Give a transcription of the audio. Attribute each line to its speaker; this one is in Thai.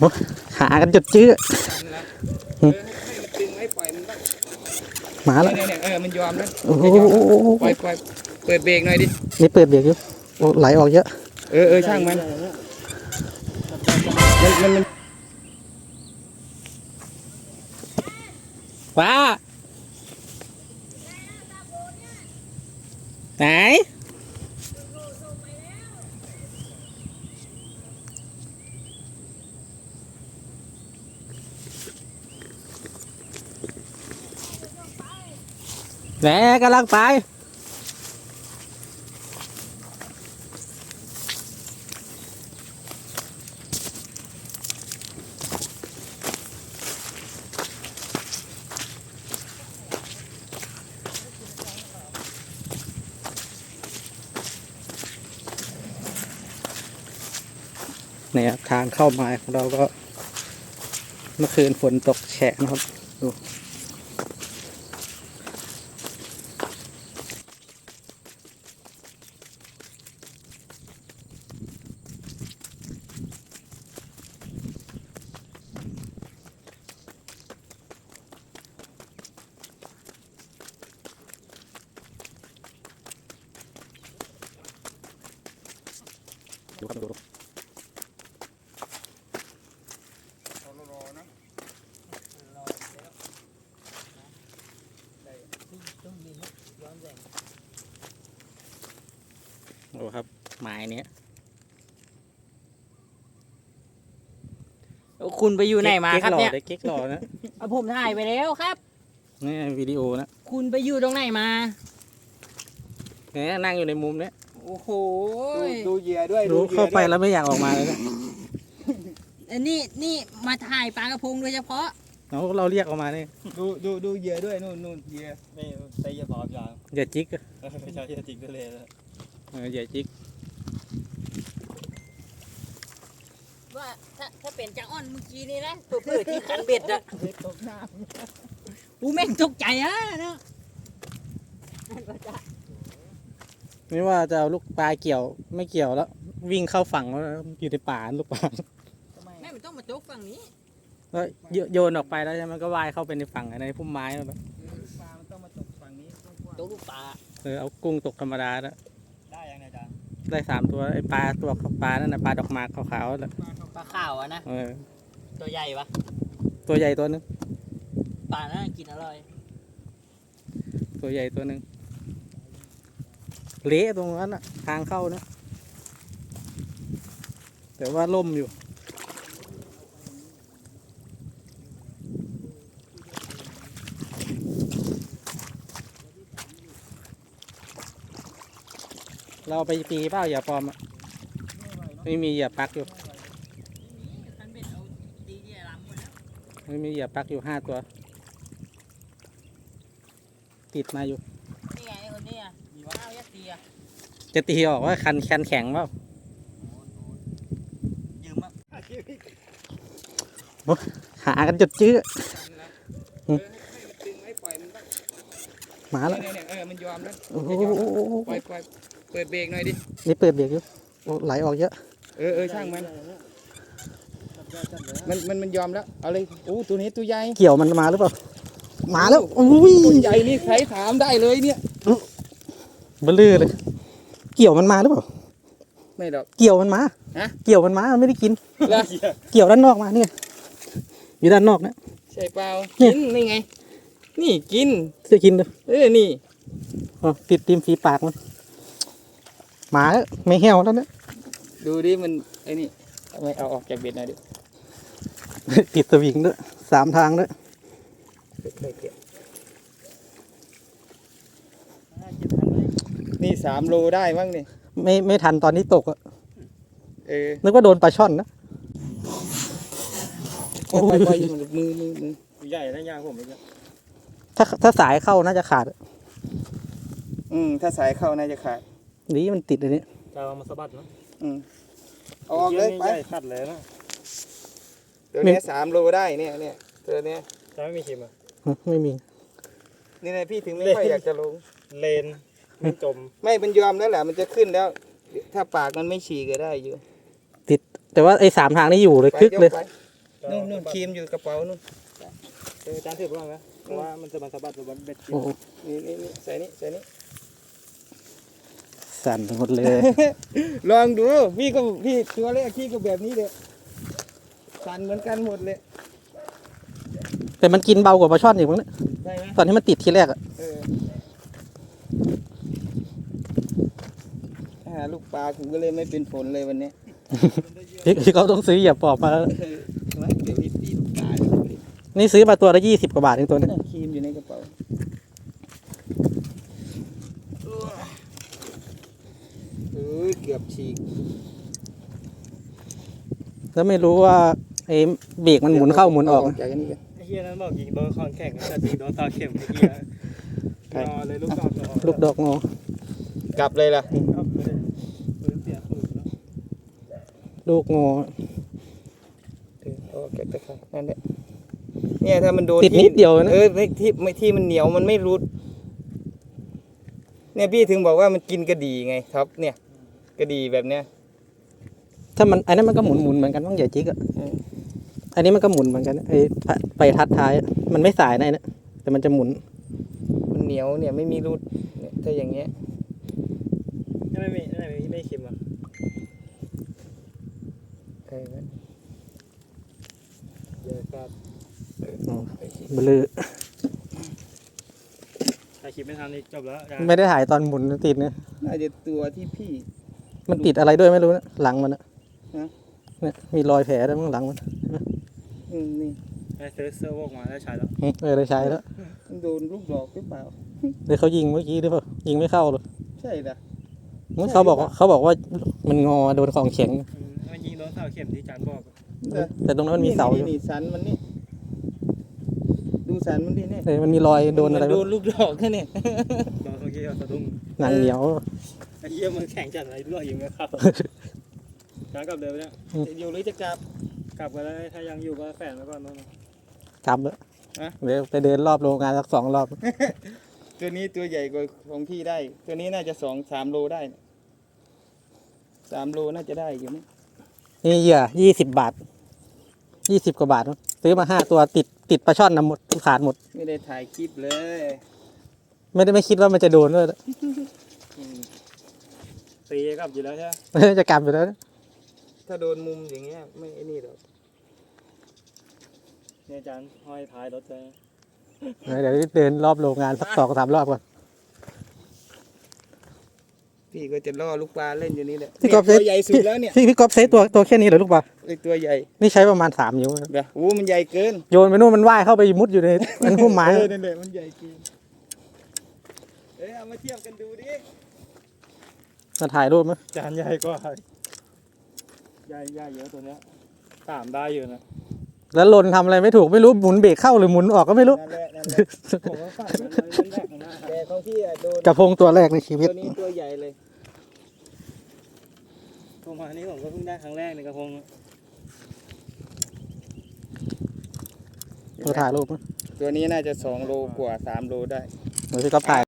Speaker 1: โอ้หากันจดจื้อ
Speaker 2: กันแล้วเออให้มันตึงให้ปล่อยมันบ้าง
Speaker 1: หมาแล้ว
Speaker 2: เนี่ยเนี่ยเออมันยอมแล้ว
Speaker 1: โอ้โห
Speaker 2: จะยอมแล้วปล่อยปล่อยเปิดเบรกหน่อยดิ
Speaker 1: นี่เปิดเบรกอยู่โอ้ไหลออกเยอะ
Speaker 2: เออเออช่างมันมันมันมัน
Speaker 1: ว้าไหน แหนกำลังไป เนี่ยทางเข้ามาของเราก็ เมื่อคืนฝนตกแฉะนะครับดู ดูครับดูดูโอ้ครับหมายเนี้ย
Speaker 3: คุณไปอยู่ไหนมาครับเนี่ย
Speaker 1: เก๊กหล่อได้เก๊กหล่อนะ
Speaker 3: เอาผมถ่ายไปแล้วครับ
Speaker 1: นี่วิดีโอนะ
Speaker 3: คุณไปอยู่ตรงไหนมา
Speaker 1: เนี่ยนั่งอยู่ในมุมเนี้ย
Speaker 3: โอ้โห
Speaker 2: ดูดูเหยื่อด้วย
Speaker 1: รู้
Speaker 2: หยื่อ
Speaker 1: เข้าไป
Speaker 2: ด้วย
Speaker 1: แล้วไม่อยากออกมาเลยนะ
Speaker 3: อันนี้นี่มาถ่ายปลากระพงโดยเฉพาะ
Speaker 1: เราเราเรียกออกมาเนี่ย
Speaker 2: ดูดูดูเหยื่อด้วยนู่นนู่นเหยื่อ
Speaker 4: ไม่ใช้ยาปลอมยาง
Speaker 1: อย่าจิกอะ
Speaker 4: ไม่ใช่ยาจริงทะเลนะ
Speaker 1: เอออย่าจิก
Speaker 3: ว่าถ้าถ้าเป็นจังอ้อนเมื่อกี้นี่นะตัวเปิดที่ขันเบ็ดอะอูแม่งตกใจอะเนาะ
Speaker 1: ไม่ว่าจะเอาลูกปลาเกี่ยวไม่เกี่ยวแล้ว วิ่งเข้าฝั่งแล้วอยู่ในป่าลูกปลา
Speaker 3: แม่มันต้องมาจกฝั่งนี้
Speaker 1: แล้วโยโยนออกไปแล้วใช่ไหมมันก็ว่ายเข้าไปในฝั่งในพุ่มไม้แล้ว
Speaker 2: ปลามันต้องมาตกฝั่งนี้กว้าง
Speaker 3: จกลูกปลา
Speaker 1: เออเอากุ้งตกธรรมดาแล้ว
Speaker 4: ได้ยังไงอาจารย์
Speaker 1: ได้สามตัวไอ้ปลาตัวปลานั่นนะปลาดอกหมากขาวๆน่ะ
Speaker 3: ปลาขาวอะนะ
Speaker 1: เออ
Speaker 3: ตัวใหญ่ปะ
Speaker 1: ตัวใหญ่ตัวหนึง
Speaker 3: ปลาน่ากินอร่อย
Speaker 1: ตัวใหญ่ตัวหนึ่ง เละตรงนั้นอะทางเข้านะแต่ว่าล่มอยู่ เราไปตีเปล่าอย่าปลอมอะไม่มีเหยื่อปักอยู่ ไม่มีเหยื่อปักอยู่ห้าตัว ติดมาอยู่
Speaker 3: นี่ไงคนนี้อะ มีข้าวยักษ์เตีย
Speaker 1: จะตีออกว่าคันคันแข็งเปล่า
Speaker 4: ยืมอะ
Speaker 1: หากันจดจื้อ
Speaker 2: กันแล้วเออให้มันตึงให้ปล่อยมันบ้าง
Speaker 1: หมาแล้ว
Speaker 2: เนี่ยเนี่ยเออมันยอมแล้ว
Speaker 1: โอ้โห
Speaker 2: จะยอมปล่อยปล่อยเปิดเบรกหน่อยดิ
Speaker 1: นี่เปิดเบรกอยู่โอ้ไหลออกเยอะ
Speaker 2: เออเออช่างมัน มันมันมันยอมแล้ว เอาเลยโอ้ตัวนี้ตัวใหญ่
Speaker 1: เกี่ยวมันมาหรือเปล่า มาแล้ว อุ้ย
Speaker 2: ตัวใหญ่นี่ใครถามได้เลยเนี่ย
Speaker 1: เบลือเลย เกี่ยวมันมาหรือเปล่า
Speaker 2: ไม่หรอก
Speaker 1: เกี่ยวมันมา
Speaker 2: ฮะ
Speaker 1: เกี่ยวมันมามันไม่ได้กิน
Speaker 2: แล้ว
Speaker 1: เกี่ยวด้านนอกมาเนี่ยอยู่ด้านนอกนะ
Speaker 2: ใช่เปล่า
Speaker 1: เนี่
Speaker 2: กิ
Speaker 1: ย
Speaker 2: นนี่ไง นี่กิน
Speaker 1: จะกินเลย
Speaker 2: เออนี่
Speaker 1: อ๋อติดติมฝีปากมันหมาแล้วไม่เหี่ยวแล้วนะ
Speaker 2: ดูดิมันไอ้นี่ทำไมเอาออกจากเบ็ดหน่อยดิ
Speaker 1: ติดสวิงด้วยสามทางด้วย
Speaker 2: นี่สามโลได้มั้งนี่
Speaker 1: ไม่ไม่ทันตอนที่ตกอะ
Speaker 2: เออ
Speaker 1: นึกว่าโดนปลาช่อนนะ
Speaker 2: ปล่อยปล่อยปล่อยมือมือมือ
Speaker 4: ใหญ่นะยางผมเลยเนี่ย
Speaker 1: ถ้าถ้าสายเข้าน่าจะขาด
Speaker 2: อืม ถ้าสายเข้าน่าจะขาด
Speaker 1: นี่มันติดอันนี้
Speaker 4: จะเอามาสะบัดเนาะ
Speaker 2: อืมเอาออกเลยไป
Speaker 4: ใหญ่ขัดเลยนะ
Speaker 2: เดี๋ยวนี้สามโลได้เนี่ยเนี่ยตัวเนี้ย
Speaker 4: จะไม่มีเข็มอะ
Speaker 1: ไม่มี
Speaker 2: นี่นะพี่ถึงไม่ค่อยอยากจะลง
Speaker 4: เลน ไม่จม
Speaker 2: ไม่มันยอมแล้วแหละมันจะขึ้นแล้ว ถ้าปากมันไม่ฉีกก็ได้อยู่
Speaker 1: ติด แต่ว่าไอ้สามทางนี่อยู่เลย
Speaker 2: ไป
Speaker 1: คึกเลย
Speaker 2: กไปนู่นนู่นครีมอยู่กระเป๋านู่น
Speaker 4: เออจานถือบ้างไหมเพราะว่ามันจะมาสะบัดสะบัดเบ็ดกิน
Speaker 1: โอ้โห
Speaker 2: นี่นี่นี่ใส่นี่ใส่นี่
Speaker 1: สั่นไปหมดเลย
Speaker 2: ลองดูพี่ก็พี่ตัวแรกพี่ก็แบบนี้เลยสั่นเหมือนกันหมดเลย
Speaker 1: แต่มันกินเบากว่าปลาช่อนอีกมั้งเนี่ย
Speaker 2: ใช่ไหม
Speaker 1: ตอนที่มันติดทีแรกอะ
Speaker 2: เออาลูกปลาผมก็เลยไม่เป็นผลเลยวันนี้
Speaker 1: ที่ที่เขาต้องซื้อเหยียบปอบมาแล้ว
Speaker 2: เออไม่เดี๋ยวพี่ตีลูกปลาเลย
Speaker 1: นี่ซื้อมาตัวละยี่สิบกว่าบาทเองตัวเนี้ย
Speaker 2: ครีมอยู่ในกระเป๋าเออเกือบฉีก
Speaker 1: แล้วไม่รู้ว่าไอ้เบรกมันหมุนเข้าหมุนออก
Speaker 2: จากอันนี้กัน
Speaker 4: ไอ้เฮียนั้นบอกยิงโดนคอนแข็งแต่ยิงโดนตาเข็มไอ้เฮีย
Speaker 2: ใช่
Speaker 4: รอเลยลูกดอกรอ
Speaker 1: ลูกดอกงอก
Speaker 2: ลับเลยล่ะ
Speaker 4: ครับเลยปืนเสียปืนแล้ว
Speaker 1: ลูกงอ
Speaker 2: เออเอาแกะตะไคร้นั่นแหละเนี่ยถ้ามันโดน
Speaker 1: ติด
Speaker 2: ที่
Speaker 1: นิดเดียวนะ
Speaker 2: เออไม่ที่ไม่ที่มันเหนียวมันไม่รุด เนี่ยพี่ถึงบอกว่ามันกินกระดีไงครับ เนี่ย กระดีแบบเนี้ย
Speaker 1: ถ้ามันอันนั้นมันก็หมุนหมุนเหมือนกันต้องอย่าจิกอะ
Speaker 2: อืม
Speaker 1: อันนี้มันก็หมุนเหมือนกันไอ้ไปทัดท้ายอะมันไม่สายในะไอ้นะแต่มันจะหมุน
Speaker 2: มันเหนียวเนี่ยไม่มีรุดเนี่ยถ้าอย่างเงี้ย
Speaker 4: ไม่มีไม่มีไม่คิมอะ
Speaker 2: เออ
Speaker 4: เดี๋ยวก็
Speaker 1: เบลือ
Speaker 4: ถ้าคิดไม่ทันนี่จบแล้วยา
Speaker 1: ไม่ได้ถ่ายตอนหมุนติดเนี่ย
Speaker 2: น่าจะตัวที่พี่
Speaker 1: มันติดอะไรด้วยไม่รู้นะหลังมันอะ
Speaker 2: ฮะ
Speaker 1: เนี่ยมีรอยแผลด้วยมั้งหลังมัน
Speaker 2: อืมนี่
Speaker 4: ไปซื้อเสื้อโวกมาได้ใช้แล้ว
Speaker 1: อืมเออได้ใช้แล้ว
Speaker 2: มันโดนลูกดอกหรือเปล่า
Speaker 1: เดี๋ยวเขายิงเมื่อกี้หรือเปล่ายิงไม่เข้าเลย
Speaker 2: ใช่ละ
Speaker 1: เมื่อเขาบอกว่าเขาบอกว่ามันงอโดนของแข็ง
Speaker 4: อืมมันยิงโดนเสาเข็มที่จานบอก
Speaker 1: แต่ตรงนั้นมันมีเสาอยู่
Speaker 2: นี่สันมันนี่ดูสันมันดิเนี่ย
Speaker 1: เออมันมีรอยโดนอะไร
Speaker 2: มัโดนลูกดอกแค่เนี่ย
Speaker 4: โดนเมื่อกี้เอาสะดุ้ง
Speaker 1: หนังเหนียว
Speaker 4: ไอ้เหี้ยมันแข็งจัดอะไรด้วยยิงไม่เข้าจานกลับเดิมเนี่ย
Speaker 2: จะอยู่หรือจะกลับ
Speaker 4: กลับกันแล้วถ้ายังอยู่ก็แฝงไว้ก่อนน้อง
Speaker 1: กลับแล้ว
Speaker 2: ฮะ
Speaker 1: เดี๋ยวไปเดินรอบโรงงานสักสองรอบ
Speaker 2: ตัวนี้ตัวใหญ่กว่าของพี่ได้ ตัวนี้น่าจะสองสามโลได้นะสามโลน่าจะได้อยู่มั้ง
Speaker 1: นี่เหยื่อยี่สิบบาทยี่สิบกว่าบาทมั้งซื้อมาห้าตัวติดติดปลาช่อนนะหมดขาดหมด
Speaker 2: ไม่ได้ถ่ายคลิปเลย
Speaker 1: ไม่ได้ไม่คิดว่ามันจะโดนด้วย
Speaker 2: อืม
Speaker 4: ตีกลับอยู่แล้วใช่ไหม
Speaker 1: จะกลับอยู่แล้วนะ
Speaker 2: ถ้าโดนมุมอย่างเงี้ย ไม่ไอ้นี่หรอก
Speaker 4: เนี่ยจานห้อยท้ายรถเลย
Speaker 1: เดี๋ยวเดินรอบโรงงานสักสองสามรอบก่อน
Speaker 2: พี่ก็จะล่อลูกปลาเล่นอยู่นี่แหละ
Speaker 1: พี่
Speaker 2: เนี่ย
Speaker 1: ก๊อฟ
Speaker 2: ตัวใหญ่สุดแล้วเนี่ย
Speaker 1: พี่พี่ก๊อฟใช้ตัวตัวแค่นี้เหรอลูกปลา
Speaker 2: ไอ้ตัวใหญ่
Speaker 1: นี่ใช้ประมาณสามนิ้วนะ
Speaker 2: เดี๋ยวโอ้มันใหญ่เกิน
Speaker 1: โยนไปนู่นมันว่ายเข้าไปมุดอยู่ในอันพุ่มไม้
Speaker 2: เออนั่นแหละมันใหญ่เกินเอ้ยเอามาเทียบกันดูดิ
Speaker 1: มาถ่ายรูปไหม
Speaker 4: จานใหญ่กว่าใหญ่ใหญ่เยอะตัวเนี้ยสามได้อยู่นะ
Speaker 1: แล้วลนทำอะไรไม่ถูกไม่รู้หมุนเบรกเข้าหรือหมุนออกก็ไม่รู้
Speaker 2: นั่นแหละนั่นแหละ
Speaker 4: ผมว่าฝากมันมันแรกนะ
Speaker 2: แต่ของพี่อะโดน
Speaker 1: กระพงตัวแรกในชีวิต
Speaker 2: ตัวนี้ตัวใหญ่เลย
Speaker 4: ประมาณนี้ผมก็เพิ่งได้ครั้งแรกในกระพง
Speaker 1: มาถ่ายรูปไหม
Speaker 2: ตัวนี้น่าจะสองโลกว่าสามโลได้
Speaker 1: เดี๋ยวพี่ก๊อฟถ่าย